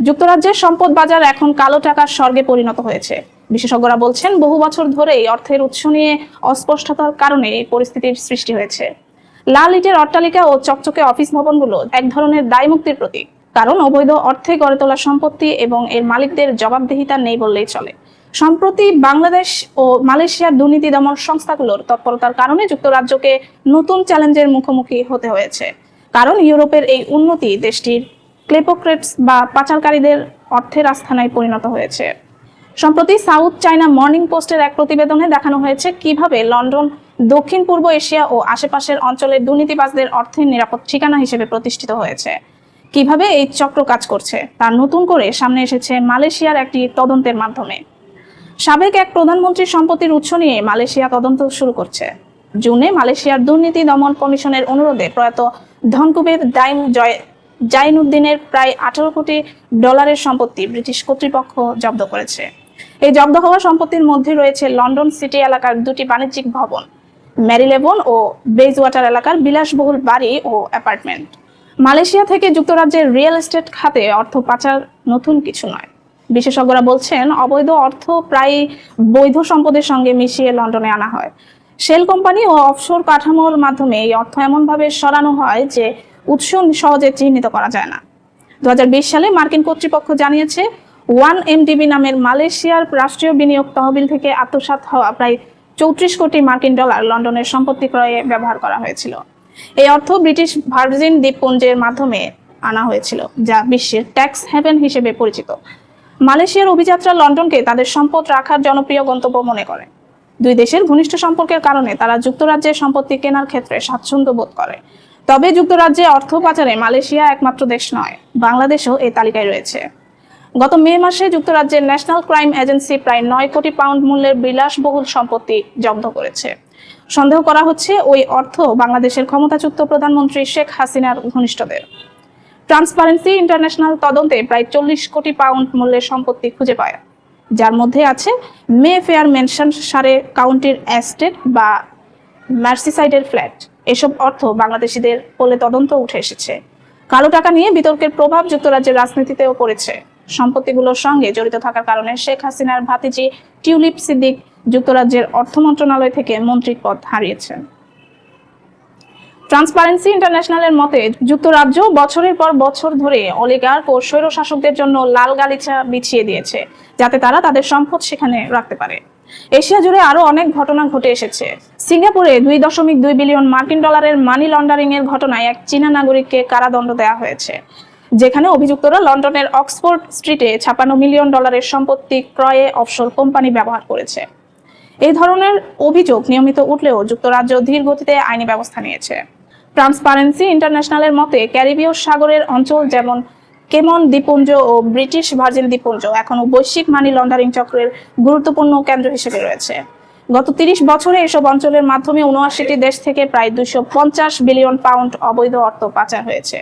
যুক্তরাজ্যের সম্পদ বাজার এখন কালো টাকার স্বর্গে পরিণত হয়েছে। বিশেষজ্ঞরা বলছেন, বহু বছর ধরেই অর্থের উৎস নিয়ে অস্পষ্টতার কারণে এই পরিস্থিতির সৃষ্টি হয়েছে। লাল ইটের অট্টালিকা ও চকচকে অফিস ভবনগুলো এক ধরনের দায়মুক্তির প্রতীক। কারণ অবৈধ অর্থে গড়ে তোলা সম্পত্তি এবং এর মালিকদের জবাবদিহিতা নেই বললেই চলে। সম্প্রতি বাংলাদেশ ও মালয়েশিয়ার দুর্নীতি দমন সংস্থাগুলোর তৎপরতার কারণে যুক্তরাজ্যকে নতুন চ্যালেঞ্জের মুখোমুখি হতে হয়েছে। কারণ ইউরোপের এই উন্নতি দেশটির ক্লেপোক্রেটস বা পাচারকারীদের অর্থের আস্থানায় পরিণত হয়েছে। সম্প্রতি সাউথ চায়না মর্নিং পোস্টের এক প্রতিবেদনে দেখানো হয়েছে কীভাবে লন্ডন, দক্ষিণ পূর্ব এশিয়া ও আশেপাশের অঞ্চলের দুর্নীতিবাজদের অর্থের নিরাপদ ঠিকানা হিসেবে প্রতিষ্ঠিত হয়েছে। কীভাবে এই চক্র কাজ করছে, তা নতুন করে সামনে এসেছে মালয়েশিয়ার একটি তদন্তের মাধ্যমে। সাবেক এক প্রধানমন্ত্রীর সম্পত্তির উৎস নিয়ে মালয়েশিয়া তদন্ত শুরু করছে। জুনে মালয়েশিয়ার দুর্নীতি দমন কমিশনের অনুরোধে প্রয়াত ধনকুবের দাইম জয় জাইনুদ্দিনের প্রায় আঠারো কোটি ডলারের সম্পত্তি ব্রিটিশ কর্তৃপক্ষ জব্দ করেছে। এই জব্দ হওয়া সম্পত্তির মধ্যে রয়েছে লন্ডন সিটি এলাকার দুটি বাণিজ্যিক ভবন, ম্যারিলেবন ও বেজওয়াটার এলাকার বিলাসবহুল বাড়ি ও অ্যাপার্টমেন্ট। মালয়েশিয়া থেকে যুক্তরাজ্যের রিয়েল এস্টেট খাতে অর্থ পাচার নতুন কিছু নয়। বিশেষজ্ঞরা বলছেন, অবৈধ অর্থ প্রায় বৈধ সম্পদের সঙ্গে মিশিয়ে লন্ডনে আনা হয়। শেল কোম্পানি ও অফশোর কাঠামোর মাধ্যমে এই অর্থ এমনভাবে সরানো হয় যে উৎস সহজে চিহ্নিত করা যায় না। দুহাজার বিশ সালে মার্কিন কর্তৃপক্ষ জানিয়েছে, ওয়ান এমডিবি নামের মালয়েশিয়ার রাষ্ট্রীয় বিনিয়োগ তহবিল থেকে আত্মসাৎ হওয়া প্রায় চৌত্রিশ কোটি মার্কিন ডলার লন্ডনের সম্পত্তি ক্রয়ে ব্যবহার করা হয়েছিল। এই অর্থ ব্রিটিশ ভার্জিন দ্বীপপুঞ্জের মাধ্যমে আনা হয়েছিল, যা বিশ্বের ট্যাক্স হ্যাভেন হিসেবে পরিচিত। মালয়েশিয়ার অভিযাত্রা লন্ডনকে তাদের সম্পদ রাখার জনপ্রিয় গন্তব্য মনে করে। দুই দেশের ঘনিষ্ঠ সম্পর্কের কারণে তারা যুক্তরাজ্যের সম্পত্তি কেনার ক্ষেত্রে স্বাচ্ছন্দ্য বোধ করে। তবে যুক্তরাজ্যে অর্থ পাচারে মালয়েশিয়া একমাত্র দেশ নয়, বাংলাদেশও এই তালিকায় রয়েছে। গত মে মাসে যুক্তরাজ্যের ন্যাশনাল ক্রাইম এজেন্সি প্রায় নয় কোটি পাউন্ড মূল্যের বিলাসবহুল সম্পত্তি জব্দ করেছে। সন্দেহ করা হচ্ছে ওই অর্থ বাংলাদেশের ক্ষমতাচ্যুত প্রধানমন্ত্রী শেখ হাসিনার ঘনিষ্ঠদের। ট্রান্সপারেন্সি ইন্টারন্যাশনাল তদন্তে প্রায় চল্লিশ কোটি পাউন্ড মূল্যের সম্পত্তি খুঁজে পায়। যার মধ্যে আছে মে ফেয়ার মেনশন সারে কাউন্টির অ্যাস্টেট বা মার্সিসাইডের ফ্ল্যাট। এসব অর্থ বাংলাদেশিদের বলে তদন্ত উঠে এসেছে। কালো টাকা নিয়ে বিতর্কের প্রভাব যুক্তরাজ্যের রাজনীতিতেও পড়েছে। সম্পত্তিগুলোর সঙ্গে জড়িত থাকার কারণে শেখ হাসিনার ভাতিজি টিউলিপ সিদ্দিক যুক্তরাজ্যের অর্থ মন্ত্রণালয় থেকে মন্ত্রীর পদ হারিয়েছেন। ট্রান্সপারেন্সি ইন্টারন্যাশনালের মতে, যুক্তরাজ্য বছরের পর বছর ধরে অলিগার্ক ও স্বৈরশাসকদের জন্য লাল গালিচা বিছিয়ে দিয়েছে, যাতে তারা তাদের সম্পদ সেখানে রাখতে পারে। এশিয়া জুড়ে আরও অনেক ঘটনা ঘটে এসেছে। সিঙ্গাপুরে দুই দশমিক দুই বিলিয়ন মার্কিন ডলারের মানি লন্ডারিং এর ঘটনায় এক চীনা নাগরিককে কারাদণ্ড দেওয়া হয়েছে, যেখানে অভিযুক্তরা লন্ডনের অক্সফোর্ড স্ট্রিটে ছাপান্ন মিলিয়ন ডলারের সম্পত্তি ক্রয়ে অফশোর কোম্পানি ব্যবহার করেছে। এই ধরনের অভিযোগ নিয়মিত উঠলেও যুক্তরাজ্য ধীর গতিতে আইনি ব্যবস্থা নিয়েছে। ট্রান্সপারেন্সি ইন্টারন্যাশনালের মতে, ক্যারিবীয় সাগরের অঞ্চল যেমন কেমন দ্বীপপুঞ্জ ও ব্রিটিশ ভার্জিন দ্বীপপুঞ্জ এখনও বৈশ্বিক মানি লন্ডারিং চক্রের গুরুত্বপূর্ণ কেন্দ্র হিসেবে রয়েছে। গত তিরিশ বছরে এসব অঞ্চলের মাধ্যমে উনআশিটি দেশ থেকে প্রায় দুশো বিলিয়ন পাউন্ড অবৈধ অর্থ পাচার হয়েছে।